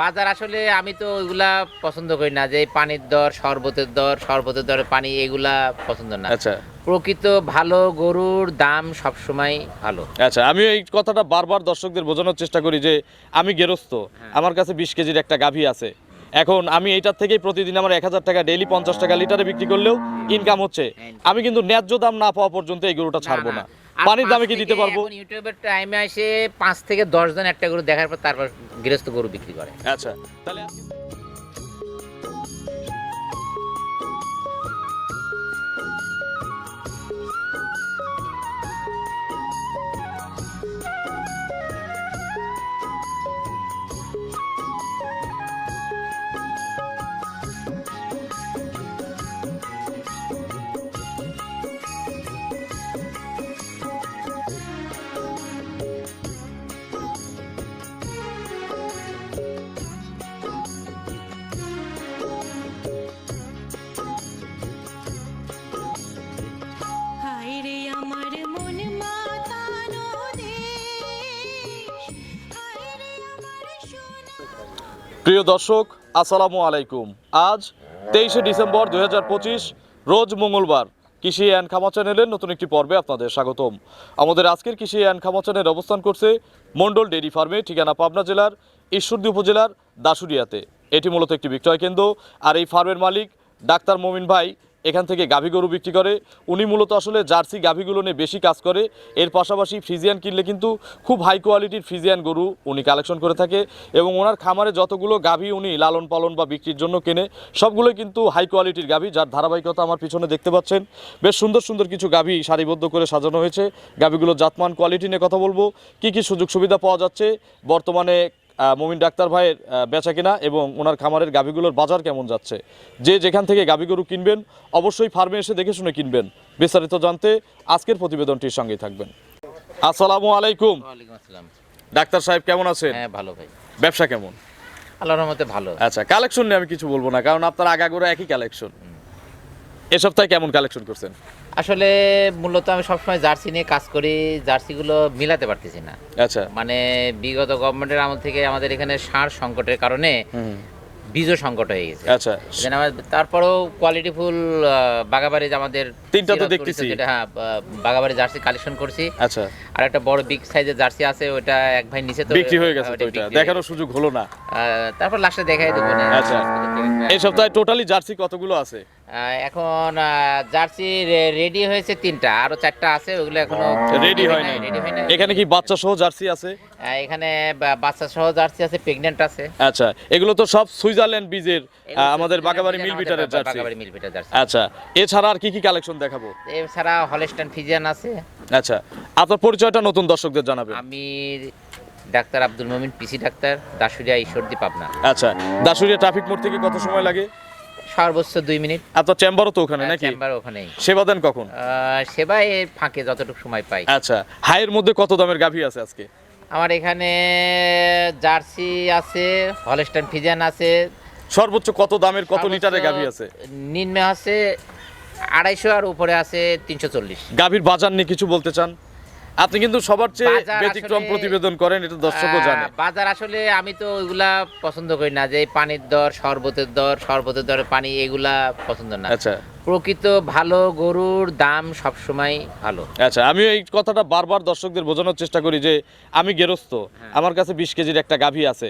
বাজার আসলে আমি তো ওইগুলা পছন্দ করি না যে পানির দর শরবতের দর শরবতের দরে পানি এগুলা পছন্দ না। আচ্ছা। প্রকৃত ভালো গরুর দাম সবসময় ভালো। আচ্ছা আমি এই কথাটা বারবার দর্শকদের বোঝানোর চেষ্টা করি যে আমি গেরস্ত আমার কাছে বিশ কেজির একটা গাভী আছে। এখন আমি এইটার থেকেই প্রতিদিন আমার এক হাজার টাকা ডেইলি পঞ্চাশ টাকা লিটারে বিক্রি করলেও ইনকাম হচ্ছে। আমি কিন্তু ন্যায্য দাম না পাওয়া পর্যন্ত এই গরুটা ছাড়বো না। পানির দামে কি দিতে পারব? ইউটিউবের টাইমে আসে পাঁচ থেকে দশ জন একটা গরু দেখার পর তারপর গৃহস্থ গরু বিক্রি করে। আচ্ছা তাহলে প্রিয় দর্শক, আসসালামু আলাইকুম। আজ তেইশে ডিসেম্বর দুই হাজার পঁচিশ, রোজ মঙ্গলবার কৃষি অ্যান্ড খামা চ্যানেলের নতুন একটি পর্বে আপনাদের স্বাগতম। আমাদের আজকের কৃষি অ্যান্ড খামা চ্যানেল অবস্থান করছে মন্ডল ডেইরি ফার্মে, ঠিকানা পাবনা জেলার ঈশ্বরদী উপজেলার দাসুরিয়াতে এটি মূলত একটি বিক্রয় কেন্দ্র, আর এই ফার্মের মালিক ডাক্তার মমিন ভাই এখান থেকে গাভী গরু বিক্রি করে। উনি মূলত আসলে জার্সি গাভীগুলো নিয়ে বেশি কাজ করে। এর পাশাপাশি ফ্রিজিয়ান কিনলে কিন্তু খুব হাই কোয়ালিটির ফ্রিজিয়ান গরু উনি কালেকশন করে থাকে এবং ওনার খামারে যতগুলো গাভী উনি লালন পালন বা বিক্রির জন্য কেনে, সবগুলোই কিন্তু হাই কোয়ালিটির গাভী, যার ধারাবাহিকতা আমার পিছনে দেখতে পাচ্ছেন। বেশ সুন্দর সুন্দর কিছু গাভী সারিবদ্ধ করে সাজানো হয়েছে। গাভীগুলোর জাতমান কোয়ালিটি নিয়ে কথা বলব। কি কি সুযোগ সুবিধা পাওয়া যাচ্ছে? বর্তমানে মমিন ডাক্তার ভাইয়ের বেচা কিনা এবং ওনার খামারের গাভীগুলোর বাজার কেমন যাচ্ছে? যে যেখান থেকে গাভী গরু কিনবেন অবশ্যই ফার্মে এসে দেখে শুনে কিনবেন। বিস্তারিত জানতে আজকের প্রতিবেদনটির সঙ্গেই থাকবেন। আসসালামু আলাইকুম। আসসালাম। ডাক্তার সাহেব কেমন আছেন? হ্যাঁ ভালো ভাই। ব্যবসা কেমন? আল্লাহর রহমতে ভালো। আচ্ছা কালেকশন নিয়ে আমি কিছু বলব না কারণ আপনার আগাগোড়া একই কালেকশন এ সপ্তাহে কেমন কালেকশন করছেন? আসলে মূলত আমি সবসময় জার্সি নিয়ে কাজ করি জার্সিগুলো মিলাতে পারতেছি না। আচ্ছা। মানে বিগত গভর্নমেন্টের আমল থেকে আমাদের এখানে সার সংকটের কারণে বীজও সংকট হয়ে গেছে। আচ্ছা। তারপরেও কোয়ালিটিফুল বাগাবাড়ি যে আমাদের তিনটা তো দেখতেছি। যেটা, হ্যাঁ বাগাবাড়ি জার্সি কালেকশন করছি। আচ্ছা। আর একটা বড় বিগ সাইজের জার্সি আছে ওটা এক ভাই নিচে তো বিক্রি হয়ে গেছে ওটা তো এটা বিক্রি দেখারও সুযোগ হলো না। তারপর লাস্টে দেখাই দেবো না। আচ্ছা। এই সপ্তাহে টোটালি জার্সি কতগুলো আছে? এখন জার্সি রেডি হয়েছে তিনটা। আরও চারটা আছে ওগুলো এখনও রেডি হয় হয় নাই। এখানে কি বাচ্চা সহ জার্সি আছে? এখানে বাচ্চা সহ জার্সি আছে প্রেগনেন্ট আছে। আচ্ছা। এগুলো তো সব সুইজারল্যান্ড বীজের আমাদের বাগাবাড়ি মিল বিটারের জার্সি। আচ্ছা এছাড়া আর কি কি কালেকশন দেখাবো? এছাড়া হলস্টাইন ফিজিয়ান আছে। আচ্ছা আপনার পরিচয়টা নতুন দর্শকদের জানাবেন। আমি doctor Abdul Momin PC doctor Dashuria Ishwardi Pabna. আচ্ছা দাসুরিয়া ট্রাফিক মোড় থেকে কত সময় লাগে? সর্বোচ্চ দুই মিনিট। আপনার চেম্বারও তো ওখানে নাকি? চেম্বার ওখানেই। সেবা দেন কখন? সেবায় ফাঁকে যতটুকু সময় পাই। আচ্ছা হাইয়ের মধ্যে কত দামের গাভী আছে আজকে? আমার এখানে জার্সি আছে হলস্টাইন ফিজান আছে। সর্বোচ্চ কত দামের কত লিটারে লিটারের গাভী আছে? নিম্নে আছে আড়াইশো আর উপরে আছে তিনশো চল্লিশ। গাভীর বাজার নিয়ে কিছু বলতে চান? আপনি কিন্তু সবার চেয়ে ব্যতিক্রম প্রতিবেদন করেন এটা দর্শকও জানে। বাজার আসলে আমি তো ওইগুলা পছন্দ করি না যে পানির দর শরবতের দর শরবতের দরে পানি এগুলা পছন্দ না। আচ্ছা। প্রকৃত ভালো গরুর দাম সবসময় ভালো। আচ্ছা আমি এই কথাটা বারবার দর্শকদের বোঝানোর চেষ্টা করি যে আমি গেরস্ত হ্যাঁ। আমার কাছে বিশ কেজির একটা গাভী আছে।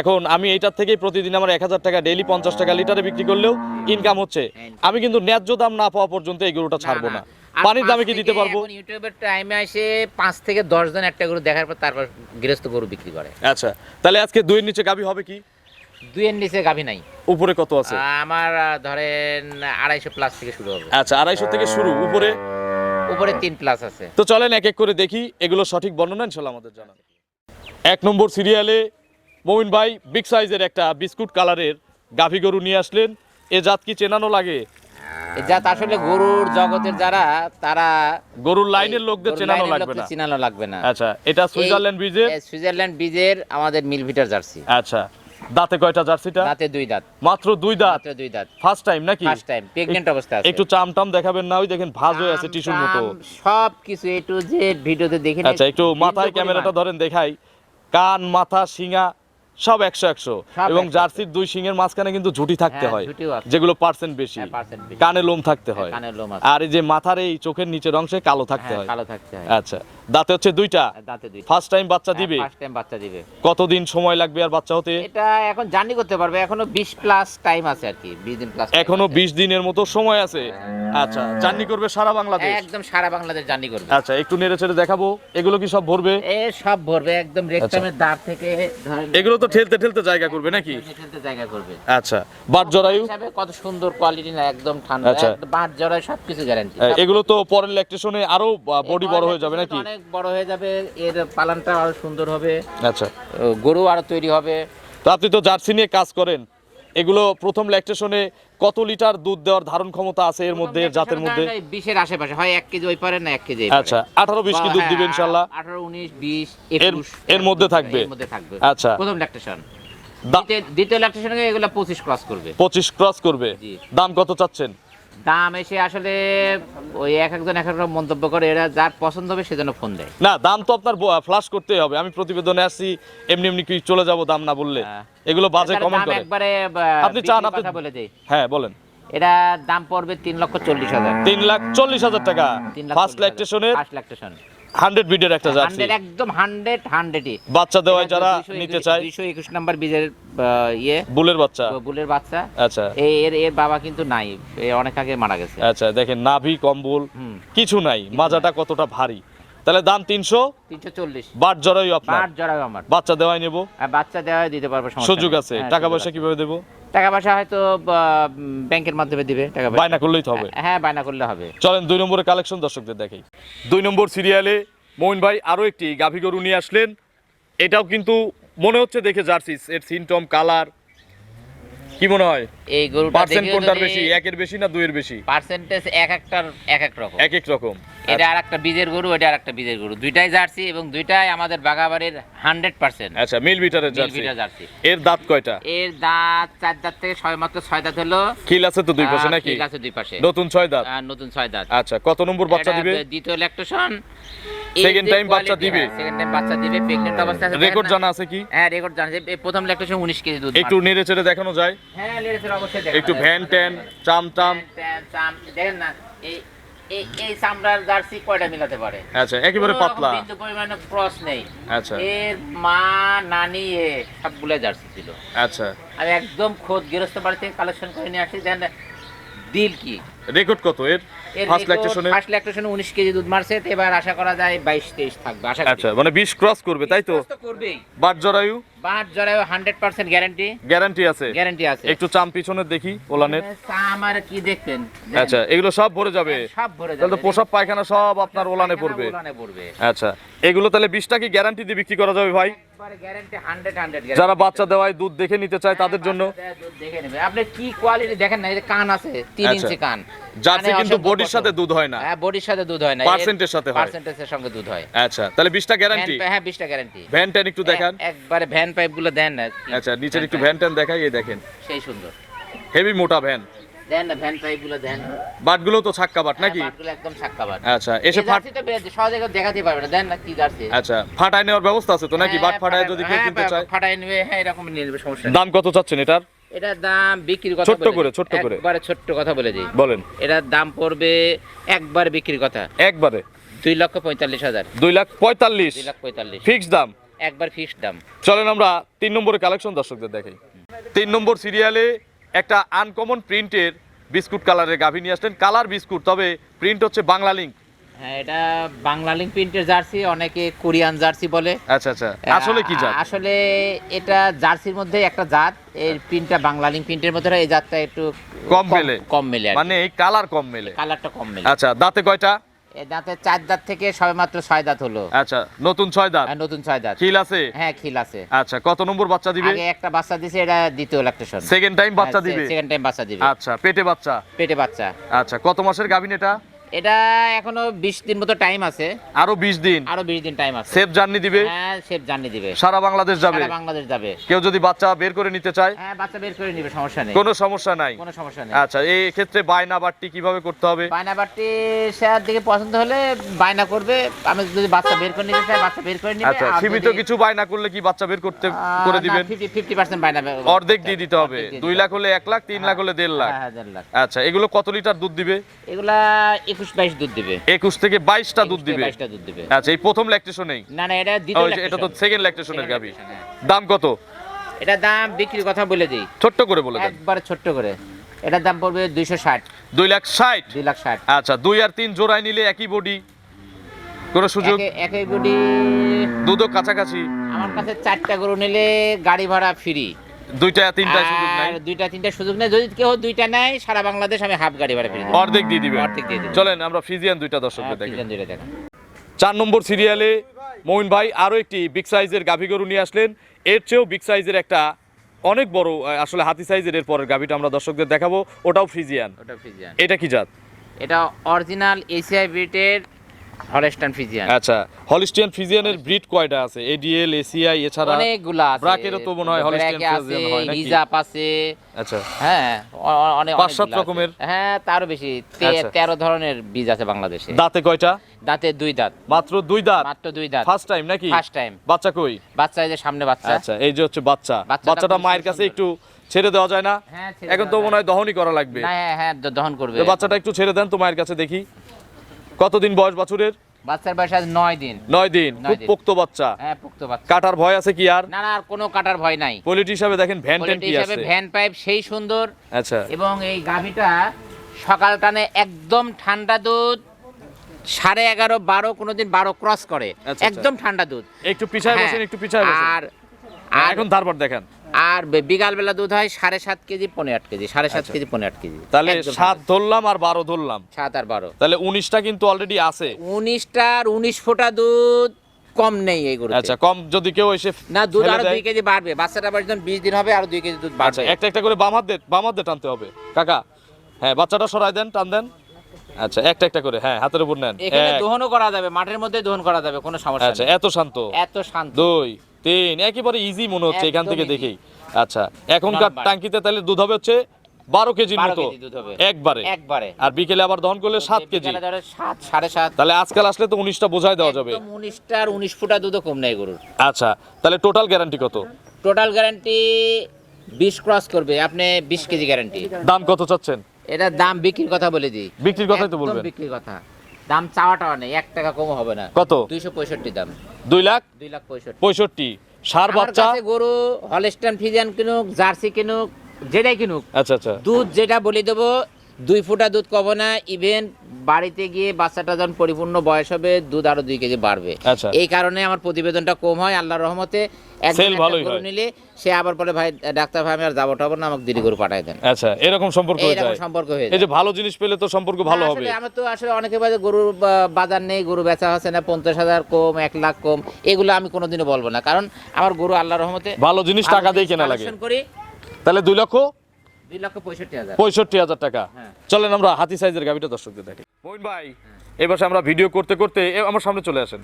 এখন আমি এইটার থেকেই প্রতিদিন আমার এক হাজার টাকা ডেইলি পঞ্চাশ টাকা লিটারে বিক্রি করলেও ইনকাম হচ্ছে। আমি কিন্তু ন্যায্য দাম না পাওয়া পর্যন্ত এই গরুটা ছাড়বো না। পানির দামে কি দিতে পারব? ইউটিউবের টাইমে এসে পাঁচ থেকে দশ জন একটা গরু দেখার পর তারপর গৃহস্থ গরু বিক্রি করে। আচ্ছা তাহলে আজকে দুইয়ের নিচে গাভী হবে কি? দুইয়ের নিচে গাভী নাই। উপরে কত আছে? আমার ধরেন আড়াইশো প্লাস থেকে শুরু হবে। আচ্ছা আড়াইশো থেকে শুরু উপরে? উপরে তিন প্লাস আছে। তো চলেন এক এক করে দেখি এগুলো সঠিক বর্ণনা ইনশাল্লাহ আমাদের জানান। এক নম্বর সিরিয়ালে মমিন ভাই বিগ সাইজের একটা বিস্কুট কালারের গাভী গরু নিয়ে আসলেন। এ জাত কি চেনানো লাগে? জাত আসলে গরুর জগতের যারা তারা গরুর লাইনের লোকদের চেনানো লাগবে না। চেনানো লাগবে না। আচ্ছা এটা সুইজারল্যান্ড ব্রিজের? সুইজারল্যান্ড বীজের আমাদের মিলভিটার জার্সি। আচ্ছা দাঁতে কয়টা জার্সিটা? দাঁতে দুই দাঁত। মাত্র দুই দাঁত? মাত্র দুই দাঁত। ফার্স্ট টাইম নাকি? ফার্স্ট টাইম প্রেগনেন্ট অবস্থা আছে। একটু চাম টাম দেখাবেন না ওই দেখেন ভাজ হয়ে আছে টিস্যুর মতো। সব কিছু এ টু জেড ভিডিওতে দেখেন আচ্ছা একটু মাথায় ক্যামেরাটা ধরেন দেখাই। কান মাথা শিঙা সব একশো একশো। এবং জার্সির দুই সিংয়ের মাঝখানে কিন্তু ঝুটি থাকতে হ্যাঁ, হয় যেগুলো পার্সেন্ট বেশি। হ্যাঁ, বেশি। কানে লোম থাকতে হয় আছে। আর এই যে মাথার এই চোখের নিচের অংশে কালো থাকতে হ্যাঁ, হয়। কালো থাকতে হয়। আচ্ছা। দাঁতে হচ্ছে দুইটা? দাঁতে দুইটা। ফার্স্ট টাইম বাচ্চা দিবে? ফার্স্ট টাইম বাচ্চা দিবে। কতদিন সময় লাগবে আর বাচ্চা হতে? এটা এখন জার্নি করতে পারবে এখনও 20 প্লাস টাইম আছে আর কি 20 দিন প্লাস এখনও বিশ দিনের মতো সময় আছে? আচ্ছা জার্নি করবে সারা বাংলাদেশ? একদম সারা বাংলাদেশ জার্নি করবে। আচ্ছা একটু নেড়ে ছেড়ে দেখাবো। এগুলো কি সব ভরবে? এ সব ভরবে একদম রেক্টামের দাঁত থেকে এগুলো তো ঠেলতে ঠেলতে জায়গা করবে নাকি? ঠেলতে জায়গা করবে। আচ্ছা বাট জরায়ু? হিসাবে কত সুন্দর কোয়ালিটি না একদম ঠান্ডা। আচ্ছা। বাঁধ জড়ায় সবকিছু গ্যারান্টি এগুলো তো পরের ল্যাকটেশনে আরও বডি বড় হয়ে যাবে নাকি? অনেক বড় হয়ে যাবে এর পালানটা আরও সুন্দর হবে। আচ্ছা। গরু আরও তৈরি হবে। তো আপনি তো জার্সি নিয়ে কাজ করেন। এগুলো প্রথম ল্যাকটেশনে কত লিটার দুধ দেওয়ার ধারণ ক্ষমতা আছে এর মধ্যে জাতের মধ্যে? বিশের আশেপাশে। হয় এক কেজি ওই পারে না এক কেজি আচ্ছা আঠারো বিশ কি দুধ দিবে ইনশাল্লাহ আঠারো উনিশ বিশ একুশ এর মধ্যে থাকবে? এর মধ্যে থাকবে। আচ্ছা। প্রথম ল্যাকটেশন দ্বিতীয় ল্যাকটেশনে এগুলো পঁচিশ ক্রস করবে। পঁচিশ ক্রস করবে। দাম কত চাচ্ছেন? দাম এসে আসলে ওই এক একজন এক এক রকম মন্তব্য করে এরা যার পছন্দ হবে সেজন্য ফোন দেয়। না দাম তো আপনার ফ্লাশ করতেই হবে। আমি প্রতিবেদনে আসছি এমনি এমনি কি চলে যাব দাম না বললে? হ্যাঁ। এগুলো বাজে কমেন্ট করে। একবারে আপনি চান, আপনি- বলে দেই। হ্যাঁ বলেন। এটা দাম পড়বে তিন লক্ষ চল্লিশ হাজার। তিন লাখ চল্লিশ হাজার টাকা। তিন লাখ ফার্স্ট ল্যাকটেশনের স্টেশন হান্ড্রেড বিডের একটা জার্সি। হান্ড্রেড একদম হান্ড্রেড হান্ড্রেডই বাচ্চা দেওয়ায় যারা নিতে চায় দুইশো একুশ নাম্বার বীজের ইয়ে। বুলের বাচ্চা। বুলের বাচ্চা। আচ্ছা। এর এর বাবা কিন্তু নাই। এ অনেক আগে মারা গেছে। আচ্ছা দেখেন নাভি কম্বল কিছু নাই। মাজাটা কতটা ভারী। তাহলে দাম তিনশো? তিনশো চল্লিশ। বাট জড়াই আপনার? পাঁচ জড়াবে আমার। বাচ্চা দেওয়াই নেব? আর বাচ্চা দেওয়া দিতে পারব সুযোগ আছে। হ্যাঁ, টাকা পয়সা কীভাবে দেবো? টাকা পয়সা হয়তো ব্যাংকের মাধ্যমে দিবে টাকা বায়না করলেই তো হবে। হ্যাঁ বায়না করলে হবে। চলেন দুই নম্বরের কালেকশন দর্শকদের দেখাই। দুই নম্বর সিরিয়ালে মোহিন ভাই আরও একটি গাভী গরু নিয়ে আসলেন। এটাও কিন্তু মনে হচ্ছে দেখে জার্সিস। এর সিনটম কালার কি মনে হয়? এই গরুটা পার্সেন্ট কোনটার বেশি? একের বেশি না দুইয়ের বেশি? পার্সেন্টেজ এক একটার এক এক রকম। এক এক রকম। এটা আর একটা বীজের গরু এটা আর একটা বীজের গরু। দুইটাই জার্সি এবং দুইটাই আমাদের বাগাবাড়ির হান্ড্রেড পার্সেন্ট। আচ্ছা মিল বিটারের জার্সি। এর দাঁত কয়টা? এর দাঁত চার দাঁত থেকে ছয় মাত্র ছয় দাঁত হলো। খিল আছে তো দুই পাশে নাকি? ঠিক আছে দুই পাশে। নতুন ছয় দাঁত? নতুন ছয় দাঁত। আচ্ছা কত নম্বর বাচ্চা দিবে? দ্বিতীয় ল্যাকটেশন Second time বাচ্চা দিবে? সেকেন্ড টাইম বাচ্চা দিবে প্রেগন্যান্ট অবস্থায় রেকর্ড জানা আছে কি? হ্যাঁ রেকর্ড জানা আছে। প্রথম ল্যাকটেশন 19 কেজি দুধ একটু নেড়ে চেড়ে দেখানো যায়। হ্যাঁ লেটেস্ট অবশ্যই দেখা একটু ভ্যান ট্যান চাম টাম ট্যান, চাম, দেখেন না এই এই এই চামড়ার জার্সি কয়টা মিলাতে পারে? আচ্ছা একেবারে পাতলা। কিন্তু পরিমাণে ক্রস নেই। আচ্ছা। এর মা নানি এ সবগুলো জার্সি ছিল। আচ্ছা। আমি একদম খোদ গৃহস্থ বাড়ি থেকে কালেকশন করে নিয়ে আসি। দেন দিল কি? রেকর্ড কত? এর ফার্স্ট ল্যাকটেশনে ফার্স্ট ল্যাকটেশনে 19 কেজি দুধ মারছে তো এবার আশা করা যায় 22 23 থাকবে আশা করি। আচ্ছা মানে 20 ক্রস করবে তাই তো? করবেই। বাট জরায়ু? বাট জরায়ু 100% গ্যারান্টি গ্যারান্টি আছে। গ্যারান্টি আছে। একটু চাম পিছনের দেখি ওলানের। আমার কি দেখবেন? আচ্ছা এগুলো সব ভরে যাবে? সব ভরে যাবে তাহলে তো। পোশাক পায়খানা সব আপনার ওলানে পড়বে। ওলানে পড়বে। আচ্ছা এগুলো তাহলে বিশটা কি গ্যারান্টি দিয়ে বিক্রি করা যাবে ভাই? একবারে গ্যারান্টি 100 100 যারা বাচ্চা দেওয়ায় দুধ দেখে নিতে চায় তাদের জন্য। দেখে নেবে। আপনি কি কোয়ালিটি দেখেন না এই যে কান আছে 3 আচ্ছা। ইঞ্চি কান। জার্সি কিন্তু বডির সাথে দুধ হয় না। হ্যাঁ বডির সাথে দুধ হয় না। পার্সেন্টের সাথে হয়। পার্সেন্টেজের সঙ্গে দুধ হয়। আচ্ছা তাহলে বিশটা গ্যারান্টি হ্যাঁ 20টা গ্যারান্টি ভ্যান ট্যান একটু দেখান। একবারে ভ্যান পাইপগুলো দেন না। আচ্ছা নিচের একটু পাইপ। ভ্যান ট্যান দেখাই এই দেখেন। সেই সুন্দর। হেভি মোটা ভ্যান দেন না ভ্যান পাইপগুলো দেন। বাটগুলো তো ছাক্কা বাট নাকি? হ্যাঁ, বাটগুলো একদম ছাক্কাবাট আচ্ছা এসে ফাট তো সহজে দেখাতে পারবে না। দেন না কি জার্সি? আচ্ছা ফাটায় নেওয়ার ব্যবস্থা আছে তো নাকি? হ্যাঁ, বাট ফাটায় ফাটায়- যদি কেউ হ্যাঁ, কিনতে চায়। ফাটায় নেবে হ্যাঁ এরকম নিয়ে নেবে সমস্যা দাম কত চাচ্ছেন এটার? এটার দাম বিক্রির কথা ছোট্ট করে। ছোট্ট করে। একবারে ছোট্ট কথা বলে দিই। বলেন। এটার দাম পড়বে একবার বিক্রির কথা। একবারে। দুই লক্ষ পঁয়তাল্লিশ হাজার। দুই লাখ পঁয়তাল্লিশ। দুই লাখ পঁয়তাল্লিশ। ফিক্স দাম। একবার ফিক্সড দাম। চলেন আমরা তিন নম্বরের কালেকশন দর্শকদের দেখাই। তিন নম্বর সিরিয়ালে একটা আনকমন প্রিন্টের বিস্কুট কালারের গাভী নিয়ে আসলেন। কালার বিস্কুট তবে প্রিন্ট হচ্ছে বাংলা লিঙ্ক। হ্যাঁ এটা প্রিন্টের জার্সি অনেকে কোরিয়ান জার্সি বলে। আচ্ছা আচ্ছা। আসলে কি জাত? আসলে এটা জার্সির মধ্যে একটা জাত এর প্রিন্টটা প্রিন্টের মধ্যে এই জাতটা একটু কম মেলে। কম মেলে মানে এই কালার কম মেলে। কালারটা কম মেলে। আচ্ছা দাঁতে কয়টা? চার দাঁত থেকে ছয় দাঁত হলো। আচ্ছা নতুন ছয় দাঁত? নতুন ছয় দাঁত। খিল আছে? হ্যাঁ খিল আছে। আচ্ছা কত নম্বর বাচ্চা দিবে? আগে একটা বাচ্চা দিছে এটা দ্বিতীয় ল্যাকটেশন সেকেন্ড টাইম বাচ্চা দিবে? সেকেন্ড টাইম বাচ্চা দিবে। আচ্ছা পেটে বাচ্চা? পেটে বাচ্চা। আচ্ছা কত মাসের গাভিন এটা? এটা এখনও বিশ দিন মতো টাইম আছে। আরও বিশ দিন। আরও বিশ দিন টাইম আছে। সেফ জার্নি দিবে? হ্যাঁ সেফ জানিয়ে দিবে। সারা বাংলাদেশ যাবে। সারা বাংলাদেশ যাবে। কেউ যদি বাচ্চা বের করে নিতে চায়? হ্যাঁ বাচ্চা বের করে নিবে সমস্যা নেই। কোনো সমস্যা নাই। কোনো সমস্যা নেই। আচ্ছা এই ক্ষেত্রে বায়না বাট্টি কীভাবে করতে হবে? বায়না বাড়তি শেয়ার দিকে পছন্দ হলে বায়না করবে। আমি যদি বাচ্চা বের করে নিতে চাই বাচ্চা বের করে নিবে। আচ্ছা সীমিত কিছু বায়না করলে কি বাচ্চা বের করতে করে দিবেন? 50 50% বায়না অর্ধেক দিয়ে দিতে হবে। অর্ধেক দিয়ে দুই লাখ হলে এক লাখ তিন লাখ হলে দেড় লাখ। হ্যাঁ, হ্যাঁ, দেড় লাখ। আচ্ছা এগুলো কত লিটার দুধ দিবে? এগুলা একুশ বাইশ দুধ দিবে। একুশ থেকে বাইশটা দুধ 21 দিবে। 22 টা দুধ দিবে। আচ্ছা এই প্রথম ল্যাকটেশনেই না না এটা দ্বিতীয় এটা তো সেকেন্ড ল্যাকটেশনের গাবি। দাম কত? এটা দাম বিক্রির কথা বলে দিই। ছোট্ট করে বলে দেন। একবারে ছোট্ট করে। এটার দাম পড়বে দুইশো ষাট। দুই লাখ ষাট? দুই লাখ ষাট। আচ্ছা দুই আর তিন জোড়ায় নিলে একই বডি কোনো সুযোগ? একে- একে গুটি দুধও কাছাকাছি। আমার কাছে চারটা গরু নিলে গাড়ি ভাড়া ফ্রি দুইটা তিনটা সুযোগ নাই? দুইটা তিনটা সুযোগ নেই। যদি কেউ দুইটা নেয় সারা বাংলাদেশ আমি হাফ গাড়ি ভাড়া ফ্রি অর্ধেক দিয়ে দিবে অর্ধেক দিয়ে দিবে। চলেন আমরা ফ্রিজিয়ান দুইটা দর্শকদের দেখি। দুইটা দেখেন। চার নম্বর সিরিয়ালে মঈন ভাই আরও একটি বিগ সাইজের গাভী গরু নিয়ে আসলেন। এর চেয়েও বিগ সাইজের একটা অনেক বড় আসলে হাতি সাইজের এর পরের গাভীটা আমরা দর্শকদের দেখাবো। ওটাও ফ্রিজিয়ান ওটা ফ্রিজিয়ান এটা কি জাত? এটা অরিজিনাল এসিআই ব্রিটের হলস্টান ফ্রিজিয়ান আচ্ছা ফ্রিজিয়ানের ব্রিড কয়টা আছে? এডিএল এসিআই এছাড়া অনেকগুলা আছে। ব্রাকেরও তো মনে হয় হয় নাকি? রিজার্ভ আছে। আচ্ছা। হ্যাঁ অনেক পাঁচ সাত রকমের? হ্যাঁ তারও বেশি। তে- আচ্ছা। তেরো ধরনের বীজ আছে বাংলাদেশে। দাঁতে কয়টা? দাঁতে দুই দাঁত। মাত্র দুই দাঁত? মাত্র দুই দাঁত। ফার্স্ট টাইম নাকি? ফার্স্ট টাইম বাচ্চা কই? বাচ্চা এই যে সামনে বাচ্চা। আচ্ছা এই যে হচ্ছে বাচ্চা। বাচ্চাটা মায়ের কাছে একটু ছেড়ে দেওয়া যায় না? হ্যাঁ এখন তো মনে হয় দহনই করা লাগবে। হ্যাঁ হ্যাঁ দহন করবে। বাচ্চাটা একটু ছেড়ে দেন তো মায়ের কাছে দেখি। কতদিন বয়স বাছুরের? বাচ্চার বয়স আজ নয় দিন। নয় দিন। খুব পোক্ত বাচ্চা। হ্যাঁ পুক্ত বাচ্চা। কাটার ভয় আছে কি আর? না না আর কোনো কাটার ভয় নাই। কোয়ালিটি হিসাবে দেখেন ভ্যান ট্যান কি আছে? ভ্যান পাইপ সেই সুন্দর। আচ্ছা। এবং এই গাভিটা সকাল টানে একদম ঠান্ডা দুধ সাড়ে এগারো বারো কোনোদিন বারো ক্রস করে। আচ্ছা। একদম ঠান্ডা দুধ। একটু পিছায় হ্যাঁ। বসেন একটু পিছায় বসেন। আর এখন তারপর দেখেন। আর বিকাল বেলা দুধ হয় সাড়ে সাত কেজি পনেরো আট কেজি সাড়ে সাত আচ্ছা। কেজি পনেরো আট কেজি। তাহলে সাত ধরলাম আর বারো ধরলাম। সাত আর বারো। তাহলে উনিশটা কিন্তু অলরেডি আছে। উনিশটার উনিশ ফোঁটা দুধ কম নেই এই আচ্ছা কম যদি কেউ এসে না দুধ আরও কেজি বাড়বে। বাচ্চাটা যখন বিশ দিন হবে আরও দুই কেজি দুধ আচ্ছা বাড়বে। একটা একটা করে বাম হাত দিয়ে বাম হাত দিয়ে টানতে হবে। কাকা হ্যাঁ বাচ্চাটা সরাই দেন টান দেন। আচ্ছা একটা একটা করে হ্যাঁ হাতের উপর নেন। এখানে দোহনও করা যাবে মাঠের মধ্যে দোহন করা যাবে কোনো সমস্যা আচ্ছা এত শান্ত। এত শান্ত। দুই। তিন একেবারে ইজি মনে হচ্ছে এখান থেকে দেখেই। আচ্ছা এখনকার। টাঙ্কিতে তাহলে দুধ হবে হচ্ছে বারো কেজির মতো। একবারে। একবারে। আর বিকেলে আবার দহন করলে সাত কেজি। সাত সাড়ে সাত। তাহলে আজকাল আসলে তো উনিশটা বোঝাই দেওয়া যাবে। একদম উনিশটার উনিশ ফুটা দুধও কম নেই গরুর। আচ্ছা তাহলে টোটাল গ্যারান্টি কত? টোটাল গ্যারান্টি বিশ ক্রস করবে আপনি বিশ কেজি গ্যারান্টি দাম কত চাচ্ছেন? এটা দাম বিক্রির কথা বলে দিই। বিক্রির কথাই তো বলবেন। বিক্রির কথা। দাম চাওয়া টাওয়া নেই এক টাকা কম হবে না। কত? দুইশো পঁয়ষট্টি দাম। দুই লাখ? দুই লাখ পঁয়ষট্টি। পঁয়ষট্টি। সার বাচ্চা? গরু হলস্টাইন ফিজিয়ান কিনুক জার্সি কিনুক যেটাই কিনুক আচ্ছা আচ্ছা। দুধ যেটা বলে দেবো দুই ফুটা দুধ কব না ইভেন বাড়িতে গিয়ে বাচ্চাটা যখন পরিপূর্ণ বয়স হবে দুধ আরও দুই কেজি বাড়বে। আচ্ছা। এই কারণে আমার প্রতিবেদনটা কম হয় আল্লাহর রহমতে। নিলে সে আবার বলে ভাই ডাক্তার ভাই আমি আর যাব টাবো না আমাকে দিদি গরু পাঠাই দেন। আচ্ছা এরকম সম্পর্ক হয়ে যায়। সম্পর্ক হয়ে এই যে ভালো জিনিস পেলে তো সম্পর্ক ভালো হবে। আমার তো আসলে অনেকে বাজে গরুর বাজার নেই গরু বেচা হচ্ছে না পঞ্চাশ হাজার কম এক লাখ কম এগুলো আমি কোনোদিনও বলব না। কারণ আমার গরু আল্লাহর রহমতে ভালো জিনিস টাকা দিয়ে কেনা লাগে। করি তাহলে দুই লক্ষ? পঁয়ষট্টি হাজার। টাকা। হ্যাঁ। চলেন আমরা হাতি সাইজের গাভিটা দর্শকদের দেখি মইন ভাই এবার আমরা ভিডিও করতে করতে আমার সামনে চলে আসেন।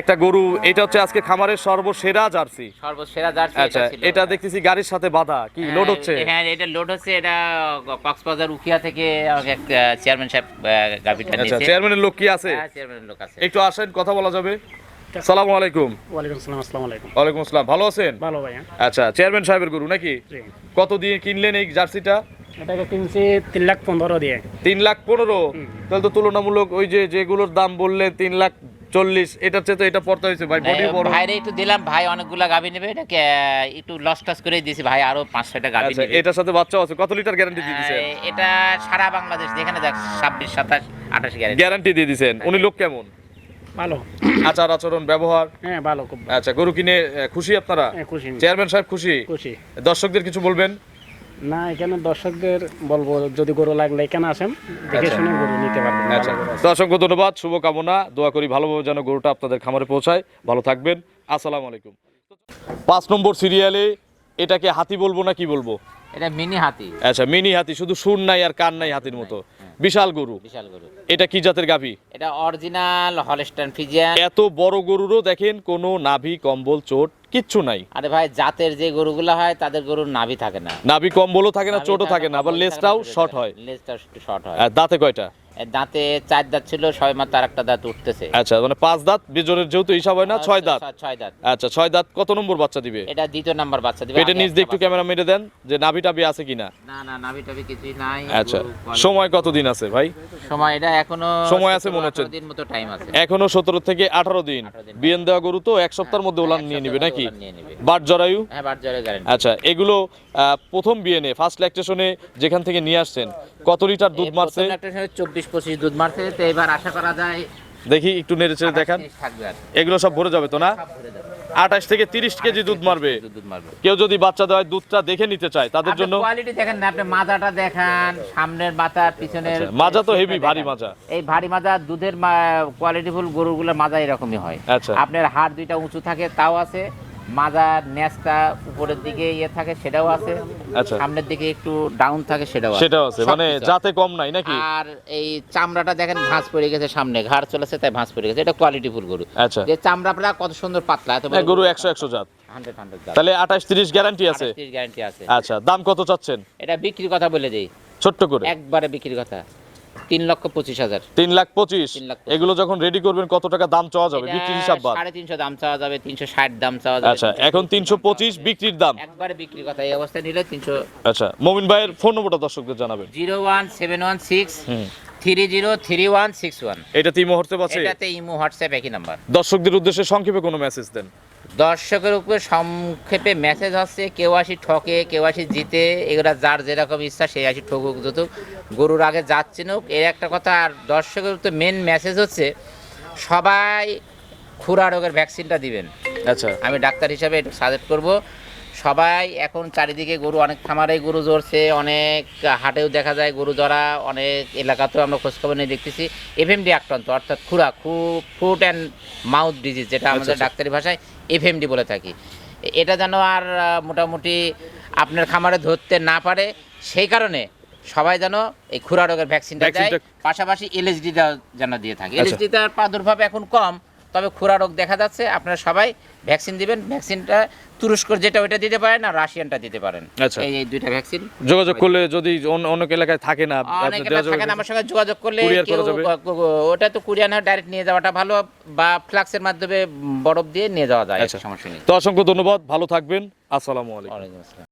একটা গরু এটা হচ্ছে আজকে খামারের সর্বসেরা জার্সি। সর্বসেরা জার্সি আচ্ছা এটা দেখতেছি গাড়ির সাথে বাধা কি লোড হচ্ছে? হ্যাঁ এটা লোড হচ্ছে এটা কক্সবাজার উখিয়া থেকে চেয়ারম্যান সাহেব আচ্ছা নিয়েছে। চেয়ারম্যানের লোক কি আছে? হ্যাঁ চেয়ারম্যানের লোক আছে। একটু আসেন কথা বলা যাবে। সালাম আলাইকুম। ওয়ালাইকুম আসসালাম আসসালামু আলাইকুম। ওয়ালাইকুম আসসালাম ভালো আছেন? ভালো ভাইয়া। আচ্ছা চেয়ারম্যান সাহেবের গরু নাকি? কত দিয়ে কিনলেন এই জার্সিটা? এটাকে কিনছি তিন লাখ পনেরো দিয়ে। তিন লাখ পনেরো? তাহলে তো তুলনামূলক ওই যে যেগুলোর দাম বললেন তিন লাখ চল্লিশ এটার চেয়ে তো এটা পড়তে হয়েছে। ভাই বডি বড়। ভাইরে একটু দিলাম ভাই অনেকগুলা গাভি নেবে এটাকে একটু লস টস করে দিয়েছি ভাই আরও পাঁচ ছয়টা গাভি আচ্ছা নেবে। এটার সাথে বাচ্চা আছে কত লিটার গ্যারান্টি দিয়ে দিছেন আহ, এটা সারা বাংলাদেশ যেখানে দেখ ছাব্বিশ সাতাশ আঠাশ গ্যারেন্টি গ্যারান্টি দিয়ে দিছেন উনি লোক কেমন? ভালো। আচার আচরণ ব্যবহার? হ্যাঁ ভালো খুব আচ্ছা গরু কিনে খুশি আপনারা? হ্যাঁ, খুশি চেয়ারম্যান সাহেব খুশি? খুশি। দর্শকদের কিছু বলবেন? না এখানে দর্শকদের বলব যদি গরু লাগলে এখানে আসেন দেখে আচ্ছা। শুনে গরু নিতে পারবেন আচ্ছা। অসংখ্য ধন্যবাদ শুভকামনা। দোয়া করি ভালোভাবে যেন গরুটা আপনাদের খামারে পৌঁছায়। ভালো থাকবেন। আসসালামু আলাইকুম। পাঁচ নম্বর সিরিয়ালে এটাকে হাতি বলব না কি বলব? এটা মিনি হাতি। আচ্ছা মিনি হাতি শুধু সুর নাই আর কান নাই হাতির মতো। বিশাল গরু। বিশাল গরু। এটা কি জাতের গাভী? এটা অরিজিনাল হলস্টাইন ফিজিয়ান। এত বড় গরুরও দেখেন কোনো নাভি কম্বল চোট কিচ্ছু নাই। আরে ভাই জাতের যে গরুগুলো হয় তাদের গরুর নাভি থাকে না। নাভি কম্বলও থাকে না চোটও থাকে না আবার লেজটাও শর্ট হয়। লেজটা শর্ট হয়। আর দাঁতে কয়টা? দাঁতে চার দাঁত ছিল ছয় মাত্র আর একটা দাঁত উঠতেছে। আচ্ছা মানে পাঁচ দাঁত বিজনের যেহেতু হিসাব হয় না ছয় দাঁত। ছয়- দাঁত। আচ্ছা ছয় দাঁত কত নম্বর বাচ্চা দিবে? এটা দ্বিতীয় নাম্বার বাচ্চা দিবে আগে নিচ দিয়ে একটু ক্যামেরা মেরে দেন যে নাভি টাভি আছে কিনা। না না নাভি টাভি কিছুই নাই আচ্ছা সময় কতদিন আছে ভাই? সময় এটা এখনও সময় আছে মনে হচ্ছে। দিন মতো টাইম আছে। এখনও সতেরো থেকে আঠারো দিন। 18 দিন। বিএন দেওয়া গরু তো এক সপ্তাহের মধ্যে ওলান নিয়ে নিবে নাকি। বাট জরায়ু? হ্যাঁ বাট জরে গ্যারান্টি আচ্ছা এগুলো প্রথম বিএনএ ফার্স্ট ল্যাকটেশনে যেখান থেকে নিয়ে আসছেন কত লিটার দুধ মারছে? চব্বিশ পঁচিশ দুধ মারছে তো এবার আশা করা যায় দেখি একটু নেড়ে চেড়ে দেখান। 28 থাকবে আর এগুলো সব ভরে যাবে তো না? আঠাশ থেকে তিরিশ কেজি দুধ মারবে। কেউ যদি বাচ্চা দেওয়ায় দুধটা দেখে নিতে চায় তাদের জন্য কোয়ালিটি দেখেন না আপনি মাজাটা দেখান সামনের মাথা পিছনের আচ্ছা, মাজা তো হেভি ভারী মাজা। এই ভারী মাজা দুধের কোয়ালিটিফুল গরুগুলোর মাজা এরকমই হয়। আচ্ছা। আপনার হাড় দুইটা উঁচু থাকে তাও আছে। মাজার নেসটা উপরের দিকে ইয়ে থাকে সেটাও আছে। আচ্ছা। সামনের দিকে একটু ডাউন থাকে সেটাও আছে। সেটাও আছে মানে যাতে কম নাই নাকি? আর এই চামড়াটা দেখেন ভাঁজ পড়ে গেছে সামনে ঘাড় চলেছে তাই ভাঁজ পড়ে গেছে। এটা কোয়ালিটিফুল গরু। আচ্ছা। যে চামড়াটা কত সুন্দর পাতলা এত হ্যাঁ, গরু একশো একশো জাত। তাহলে আঠাশ তিরিশ গ্যারান্টি আছে? গ্যারান্টি আছে। আচ্ছা দাম কত চাচ্ছেন? এটা বিক্রির কথা বলে দেই। ছোট্ট করে। একবারে বিক্রির কথা। তিন লক্ষ পঁচিশ হাজার। তিন লাখ পঁচিশ? এগুলো যখন রেডি করবেন কত টাকা দাম চাওয়া যাবে? বিক্রির হিসাব বাদ। সাড়ে তিনশো দাম চাওয়া যাবে তিনশো ষাট দাম চাওয়া যাবে আচ্ছা এখন তিনশো পঁচিশ বিক্রির দাম। একবারে বিক্রির কথা এই অবস্থায় নিলে তিনশো আচ্ছা মমিন ভাইয়ের ফোন নম্বরটা দর্শকদের জানাবেন। Zero one seven one six three zero three one six one. এটা তিন মুহূর্তে পাচ্ছে এটাতে ইমো হোয়াটসঅ্যাপ একই নাম্বার। দর্শকদের উদ্দেশ্যে সংক্ষেপে কোনো মেসেজ দেন। দর্শকের উপরে সংক্ষেপে মেসেজ হচ্ছে কেউ আসি ঠকে কেউ আসি জিতে এগুলা যার যেরকম ইচ্ছা সেই আসি ঠকুক যতুক গরুর আগে যাচ্ছে নোক। এর একটা কথা আর দর্শকের তো মেন মেসেজ হচ্ছে সবাই খুরা রোগের ভ্যাকসিনটা দিবেন। আচ্ছা। আমি ডাক্তার হিসাবে একটু সাজেস্ট করব। সবাই এখন চারিদিকে গরু অনেক খামারে গরু জ্বরছে অনেক হাটেও দেখা যায় গরু ধরা অনেক এলাকাতেও আমরা খোঁজখবর নিয়ে দেখতেছি। এফএমডি আক্রান্ত অর্থাৎ খুরা খু ফুট অ্যান্ড মাউথ ডিজিজ যেটা আমাদের আচ্ছা। ডাক্তারি ভাষায় এফএমডি বলে থাকি। এটা যেন আর মোটামুটি আপনার খামারে ধরতে না পারে সেই কারণে সবাই যেন এই খুরা রোগের ভ্যাকসিনটা দেয়। পাশাপাশি এলএসডিটা যেন দিয়ে থাকে। এলএসডিটার প্রাদুর্ভাব এখন কম তবে খুরা রোগ দেখা যাচ্ছে আপনারা সবাই ভ্যাকসিন দিবেন ভ্যাকসিনটা তুরস্কর যেটা ওইটা দিতে পারেন আর রাশিয়ানটা দিতে পারেন আচ্ছা। এই দুইটা ভ্যাকসিন যোগাযোগ করলে যদি অন্য- অনেক এলাকায় থাকে না অনেক এটা দেওয়া আমার সঙ্গে যোগাযোগ করলে? ওটা তো কুরিয়ার না ডাইরেক্ট নিয়ে যাওয়াটা ভালো বা ফ্লাক্সের মাধ্যমে বরফ দিয়ে নিয়ে যাওয়া যায় আচ্ছা। সমস্যা নেই তো অসংখ্য ধন্যবাদ ভালো থাকবেন আসসালামু আলাইকুম আসসালাম